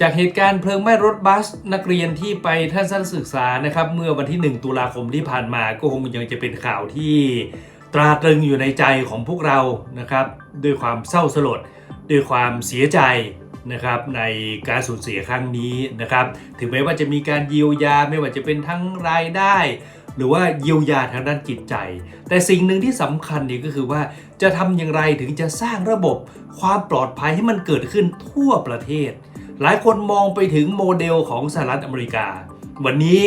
จากเหตุการณ์เพลิงไหม้รถบัส นักเรียนที่ไปทัศนศึกษานะครับ เมื่อวันที่ 1 ตุลาคมที่ผ่านมาก็คงยังจะเป็นข่าวที่ตราตรึงอยู่ในใจของพวกเรานะครับด้วยความเศร้าสลด ด้วยความเสียใจนะครับในการสูญเสียครั้งนี้นะครับถึงแม้ว่าจะมีการเยียวยาไม่ว่าจะเป็นทั้งรายได้ หรือว่าเยียวยาทางด้านจิตใจ แต่สิ่งหนึ่งที่สำคัญเนี่ยก็คือว่าจะทำอย่างไรถึงจะสร้างระบบความปลอดภัยให้มันเกิดขึ้นทั่วประเทศ หลายคนมองไปถึงโมเดลของสหรัฐอเมริกา วันนี้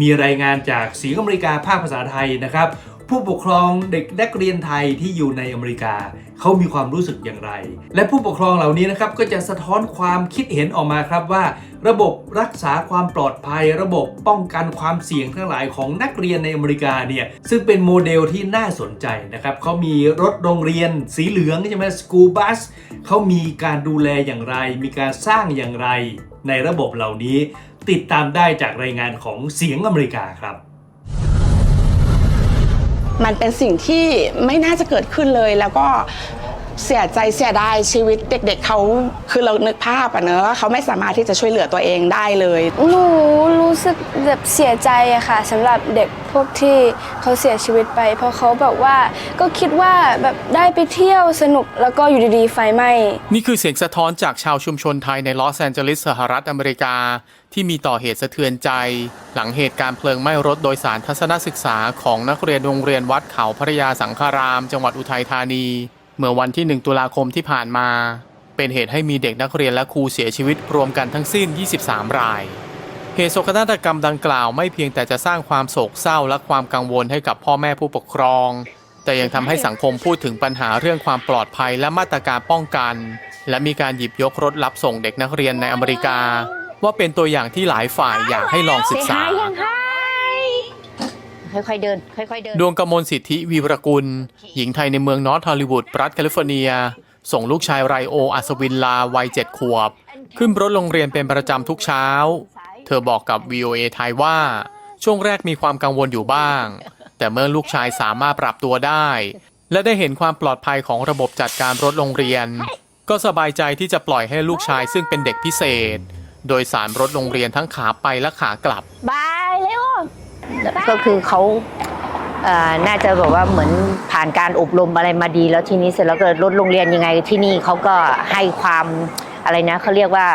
มีรายงานจากเสียงอเมริกาภาคภาษาไทยนะครับ ผู้ปกครองเด็กนักเรียนไทยที่อยู่ในอเมริกาเขามีความรู้สึกอย่างไร และผู้ปกครองเหล่านี้นะครับก็จะสะท้อนความคิดเห็นออกมาครับว่า ระบบรักษาความปลอดภัย ระบบป้องกันความเสี่ยงทั้งหลายของนักเรียนในอเมริกาเนี่ยซึ่งเป็นโมเดลที่น่าสนใจนะครับเขามีรถโรงเรียนสีเหลืองใช่ไหมสกูบัสเขามีการดูแลอย่างไร มีการสร้างอย่างไร ในระบบเหล่านี้ ติดตามได้จากรายงานของเสียงอเมริกาครับ มันเป็นสิ่งที่ไม่น่าจะเกิดขึ้นเลย แล้วก็ เสียใจเสียดายชีวิตเด็ก ๆเขาคือเรานึกภาพอะเนอะเขาไม่สามารถที่จะช่วยเหลือตัวเองได้เลย หนูรู้สึกแบบเสียใจอะค่ะสำหรับเด็กพวกที่เขาเสียชีวิตไป เพราะเขาแบบว่าก็คิดว่าแบบได้ไปเที่ยวสนุกแล้วก็อยู่ดีๆไฟไหม้นี่คือเสียงสะท้อนจากชาวชุมชนไทยในลอสแอนเจลิสสหรัฐอเมริกา ที่มีต่อเหตุสะเทือนใจ หลังเหตุการณ์เพลิงไหม้รถโดยสารทัศนศึกษาของนักเรียนโรงเรียนวัดเขาพระยาสังฆาราม จังหวัดอุทัยธานี เมื่อวันที่ 1 ตุลาคมที่ผ่านมา เป็นเหตุให้มีเด็กนักเรียนและครูเสียชีวิตรวมกันทั้งสิ้น 23 ราย เหตุโศกนาฏกรรมดังกล่าวไม่เพียงแต่จะสร้างความโศกเศร้าและความกังวลให้กับพ่อแม่ผู้ปกครอง แต่ยังทำให้สังคมพูดถึงปัญหาเรื่องความปลอดภัยและมาตรการป้องกัน และมีการหยิบยกรถรับส่งเด็กนักเรียนในอเมริกา ว่าเป็นตัวอย่างที่หลายฝ่ายอยากให้ลองศึกษา ค่อยๆเดิน ค่อยๆเดิน ดวงกมลสิทธิวีรกุล หญิงไทยในเมืองนอร์ทฮอลลีวูดรัฐแคลิฟอร์เนีย ส่งลูกชายไรโอ อัศวินลาวัยเจ็ดขวบ ขึ้นรถโรงเรียนเป็นประจำทุกเช้า เธอบอกกับ VOA ไทยว่า ช่วงแรกมีความกังวลอยู่บ้าง แต่เมื่อลูกชายสามารถปรับตัวได้ และได้เห็นความปลอดภัยของระบบจัดการรถโรงเรียน ก็สบายใจที่จะปล่อยให้ลูกชายซึ่งเป็นเด็กพิเศษ โดยสารรถโรงเรียนทั้งขาไปและขากลับบายเร็ว ก็คือเขาน่าจะแบบว่าเหมือนผ่านการอบรมอะไรมาดี แล้วทีนี้เสร็จแล้วก็รถโรงเรียนยังไงที่นี่เขาก็ให้ความอะไรนะเขาเรียกว่า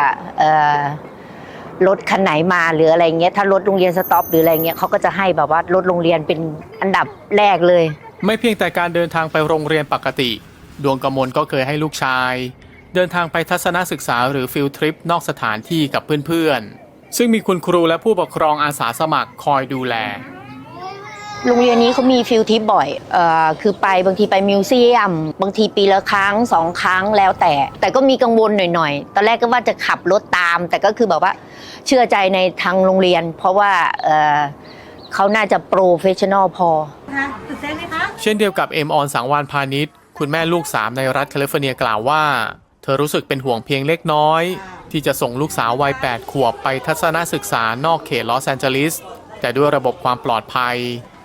รถคันไหนมาหรืออะไรเงี้ยถ้ารถโรงเรียนสต็อปหรืออะไรเงี้ยเขาก็จะให้แบบว่ารถโรงเรียนเป็นอันดับแรกเลย ไม่เพียงแต่การเดินทางไปโรงเรียนปกติ ดวงกมลก็เคยให้ลูกชาย เดินทางไปทัศนศึกษาหรือฟิลทริปนอกสถานที่กับเพื่อนๆ ซึ่งมีคุณครูและผู้ปกครองอาสาสมัครคอยดูแล โรงเรียนนี้เขามีฟิลทริปบ่อยเอ่อคือไปบางทีไปมิวเซียม บางทีปีละครั้งสองครั้งแล้วแต่ แต่ก็มีกังวลหน่อยๆ ตอนแรกก็ว่าจะขับรถตาม แต่ก็คือแบบว่าเชื่อใจในทางโรงเรียน เพราะว่าเอ่อเขาน่าจะโปรเฟชชั่นอลพอเช่นเดียวกับเอ็มออนสังวานพาณิชย์ คุณแม่ลูกสามในรัฐแคลิฟอร์เนียกล่าวว่า เธอรู้สึกเป็นห่วงเพียงเล็กน้อย ที่จะส่งลูกสาววัย 8 ขวบไปทัศนศึกษานอกเขตลอสแอนเจลิส แต่ด้วยระบบความปลอดภัย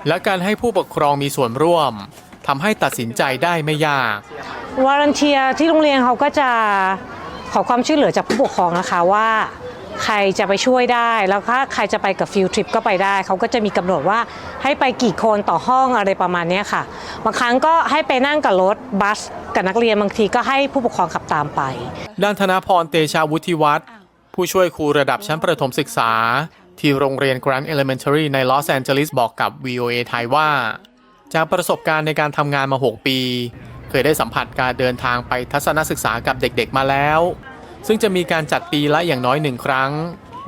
และการให้ผู้ปกครองมีส่วนร่วมทำให้ตัดสินใจได้ไม่ยาก วอร์ n เทียที่โรงเรียนเขาก็จะขอความช่วยเหลือจากผู้ปกครองนะคะว่า ใครจะไปช่วยได้แล้วถ้าใครจะไปกับฟิลทริปก็ไปได้ เขาก็จะมีกำหนดว่าให้ไปกี่คนต่อห้องอะไรประมาณนี้ค่ะ บางครั้งก็ให้ไปนั่งกับรถบัสกับนักเรียนบางทีก็ให้ผู้ปกครองขับตามไป ด้านธนพรเตชาวุฒิวัฒน์ผู้ช่วยครูระดับชั้นประถมศึกษา ที่โรงเรียน Grand Elementary ในลอสแอนเจลิสบอกกับ VOA ไทยว่า จากประสบการณ์ในการทำงานมา 6 ปี เคยได้สัมผัสการเดินทางไปทัศนศึกษากับเด็กๆมาแล้ว ซึ่งจะมีการจัดปีละอย่างน้อยหนึ่งครั้ง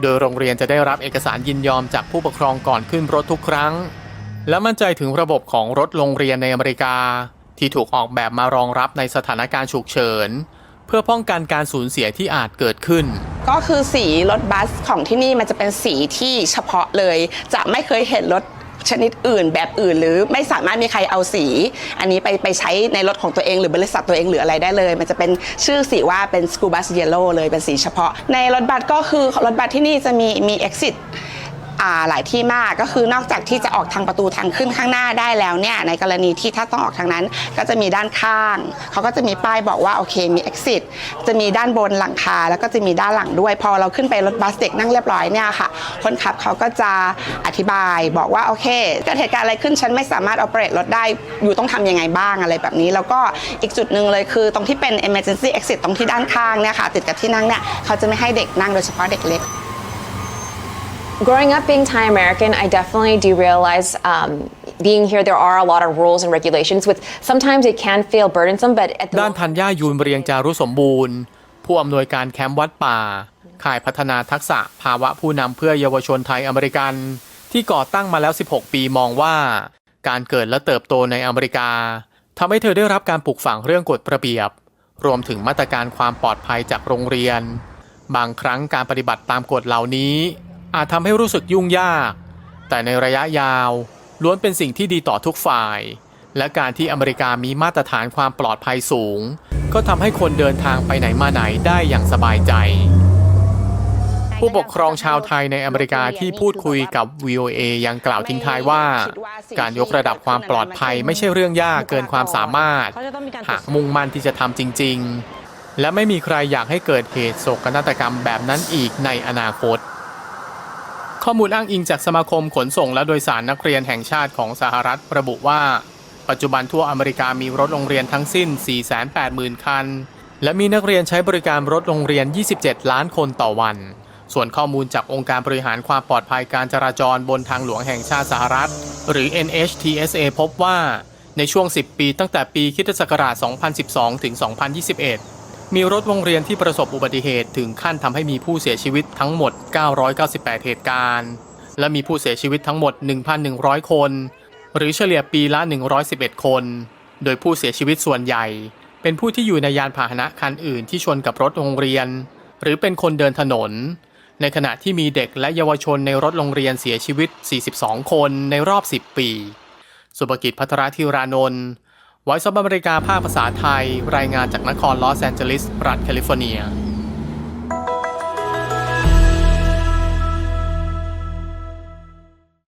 โดยโรงเรียนจะได้รับเอกสารยินยอมจากผู้ปกครองก่อนขึ้นรถทุกครั้ง และมั่นใจถึงระบบของรถโรงเรียนในอเมริกา ที่ถูกออกแบบมารองรับในสถานการณ์ฉุกเฉิน เพื่อป้องกันการสูญเสียที่อาจเกิดขึ้น ก็คือสีรถบัสของที่นี่มันจะเป็นสีที่เฉพาะเลย จะไม่เคยเห็นรถ ชนิดอื่นแบบอื่น หรือไม่สามารถมีใครเอาสี อันนี้ไปไปใช้ในรถของตัวเองหรือบริษัทตัวเองหรืออะไรได้เลย มันจะเป็นชื่อสีว่าเป็น school bus yellow เลยเป็นสีเฉพาะ ในรถบัสก็คือรถบัสที่นี่จะมีมี exit หลายที่มากก็คือนอกจากที่จะออกทางประตูทางขึ้นข้างหน้าได้แล้วเนี่ยในกรณีที่ถ้าต้องออกทางนั้น ก็จะมีด้านข้างเขาก็จะมีป้ายบอกว่าโอเคมี exit จะมีด้านบนหลังคาแล้วก็จะมีด้านหลังด้วย พอเราขึ้นไปรถบัสเด็กนั่งเรียบร้อยเนี่ยค่ะ คนขับเขาก็จะอธิบายบอกว่าโอเคเกิดเหตุการณ์อะไรขึ้นฉันไม่สามารถ operate รถได้อยู่ต้องทำยังไงบ้างอะไรแบบนี้ แล้วก็อีกจุดหนึ่งเลยคือตรงที่เป็น emergency exit ตรงที่ด้านข้างเนี่ยค่ะติดกับที่นั่งเนี่ยเขาจะไม่ให้เด็กนั่งโดยเฉพาะเด็กเล็ก Growing up being Thai American, I definitely do realize um, being here, there are a lot of rules and regulations. With sometimes it can feel burdensome, but at the ด้านธัญญายูนเรียงจารุสมบูรณ์ ผู้อำนวยการแคมป์วัดป่า ข่ายพัฒนาทักษะภาวะผู้นำเพื่อเยาวชนไทยอเมริกัน ที่ก่อตั้งมาแล้ว 16 ปีมองว่า การเกิดและเติบโตในอเมริกาทำให้เธอได้รับการปลูกฝังเรื่องกฎระเบียบ รวมถึงมาตรการความปลอดภัยจากโรงเรียน บางครั้งการปฏิบัติตามกฎเหล่านี้ อาจทำให้รู้สึกยุ่งยาก แต่ในระยะยาวล้วนเป็นสิ่งที่ดีต่อทุกฝ่าย และการที่อเมริกามีมาตรฐานความปลอดภัยสูง ก็ทำให้คนเดินทางไปไหนมาไหนได้อย่างสบายใจ ผู้ปกครองชาวไทยในอเมริกาที่พูดคุยกับ VOA ยังกล่าวทิ้งท้ายว่า การยกระดับความปลอดภัยไม่ใช่เรื่องยากเกินความสามารถ หากมุ่งมั่นที่จะทำจริง ๆ และไม่มีใครอยากให้เกิดเหตุโศกนาฏกรรมแบบนั้นอีกในอนาคต ข้อมูลอ้างอิงจากสมาคมขนส่งและโดยสารนักเรียนแห่งชาติของสหรัฐระบุว่า ปัจจุบันทั่วอเมริกามีรถโรงเรียนทั้งสิ้น 480,000 คัน และมีนักเรียนใช้บริการรถโรงเรียน 27 ล้านคนต่อวัน ส่วนข้อมูลจากองค์การบริหารความปลอดภัยการจราจรบนทางหลวงแห่งชาติสหรัฐ หรือ NHTSA พบว่าในช่วง 10 ปีตั้งแต่ปีคริสตศักราช 2012 ถึง 2021 มีรถโรงเรียนที่ประสบอุบัติเหตุถึงขั้นทำให้มีผู้เสียชีวิตทั้งหมด 998 เหตุการณ์ และมีผู้เสียชีวิตทั้งหมด 1,100 คน หรือเฉลี่ยปีละ 111 คน โดยผู้เสียชีวิตส่วนใหญ่ เป็นผู้ที่อยู่ในยานพาหนะคันอื่นที่ชนกับรถโรงเรียน หรือเป็นคนเดินถนน ในขณะที่มีเด็กและเยาวชนในรถโรงเรียนเสียชีวิต 42 คนในรอบ 10 ปี สุภกิจพัทรธิรานนท์ ไวซ์อเมริกาภาคภาษาไทย รายงานจากนครลอสแอนเจลิส รัฐแคลิฟอร์เนีย